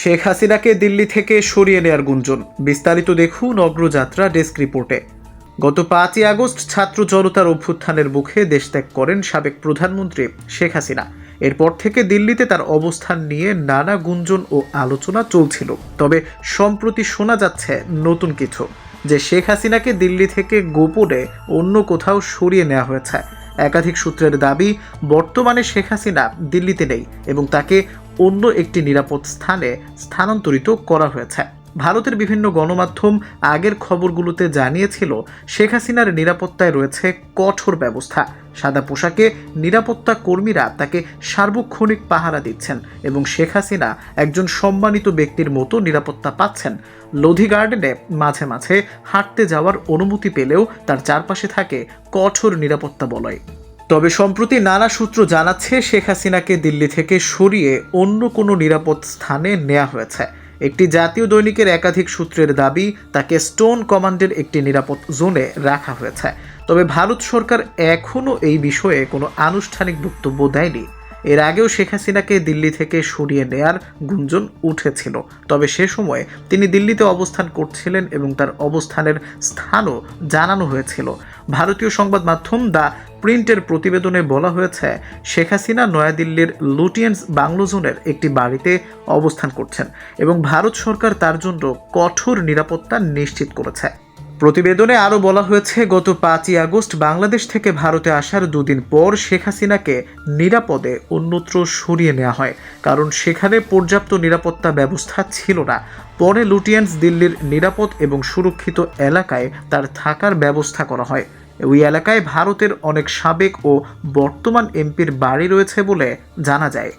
শেখ হাসিনাকে দিল্লি থেকে সরিয়ে নেয়ার গুঞ্জন। বিস্তারিত দেখুন অগ্রযাত্রা ডেস্ক রিপোর্টে। গত পাঁচই আগস্ট ছাত্র জনতার অভ্যুত্থানের মুখে দেশ ত্যাগ করেন সাবেক প্রধানমন্ত্রী শেখ হাসিনা। এরপর থেকে দিল্লিতে তার অবস্থান নিয়ে নানা গুঞ্জন ও আলোচনা চলছিল। তবে সম্প্রতি শোনা যাচ্ছে নতুন কিছু, যে শেখ হাসিনাকে দিল্লি থেকে গোপনে অন্য কোথাও সরিয়ে নেওয়া হয়েছে। একাধিক সূত্রের দাবি, বর্তমানে শেখ হাসিনা দিল্লিতে নেই এবং তাকে অন্য একটি নিরাপদ স্থানে স্থানান্তরিত করা হয়েছে। ভারতের বিভিন্ন গণমাধ্যম আগের খবরগুলোতে জানিয়েছিল, শেখ হাসিনার নিরাপত্তায় রয়েছে কঠোর ব্যবস্থা। সাদা পোশাকে নিরাপত্তা কর্মীরা তাকে সার্বক্ষণিক পাহারা দিচ্ছেন এবং শেখ হাসিনা একজন সম্মানিত ব্যক্তির মতো নিরাপত্তা পাচ্ছেন। লোধি গার্ডেনে মাঝে মাঝে হাঁটতে যাওয়ার অনুমতি পেলেও তার চারপাশে থাকে কঠোর নিরাপত্তা বলয়। তবে সম্প্রতি নানা সূত্র জানাচ্ছে শেখ হাসিনাকে দিল্লি থেকে সরিয়ে অন্য কোনো নিরাপদ স্থানে নেওয়া হয়েছে। একটি জাতীয় দৈনিকের একাধিক সূত্রের দাবি, তাকে স্টোন কমান্ডের একটি নিরাপদ জোনে রাখা হয়েছে। তবে ভারত সরকার এখনও এই বিষয়ে কোনো আনুষ্ঠানিক বক্তব্য দেয়নি। এর আগেও শেখ হাসিনাকে দিল্লি থেকে সরিয়ে নেয়ার গুঞ্জন উঠেছিল। তবে সে সময়ে তিনি দিল্লিতে অবস্থান করছিলেন এবং তার অবস্থানের স্থানও জানানো হয়েছিল। ভারতীয় সংবাদ মাধ্যম দ্য প্রিন্টের প্রতিবেদনে বলা হয়েছে, শেখ হাসিনা নয়াদিল্লির লুটিয়েন্স বাংলো জোনের একটি বাড়িতে অবস্থান করছেন এবং ভারত সরকার তার জন্য কঠোর নিরাপত্তা নিশ্চিত করেছে। প্রতিবেদনে আরও বলা হয়েছে, গত পাঁচই আগস্ট বাংলাদেশ থেকে ভারতে আসার দুদিন পর শেখ হাসিনাকে নিরাপদে অন্যত্র সরিয়ে নেওয়া হয়। কারণ সেখানে পর্যাপ্ত নিরাপত্তা ব্যবস্থা ছিল না। পরে লুটিয়েন্স দিল্লির নিরাপদ এবং সুরক্ষিত এলাকায় তার থাকার ব্যবস্থা করা হয়। ওই এলাকায় ভারতের অনেক সাবেক ও বর্তমান এমপির বাড়ি রয়েছে বলে জানা যায়।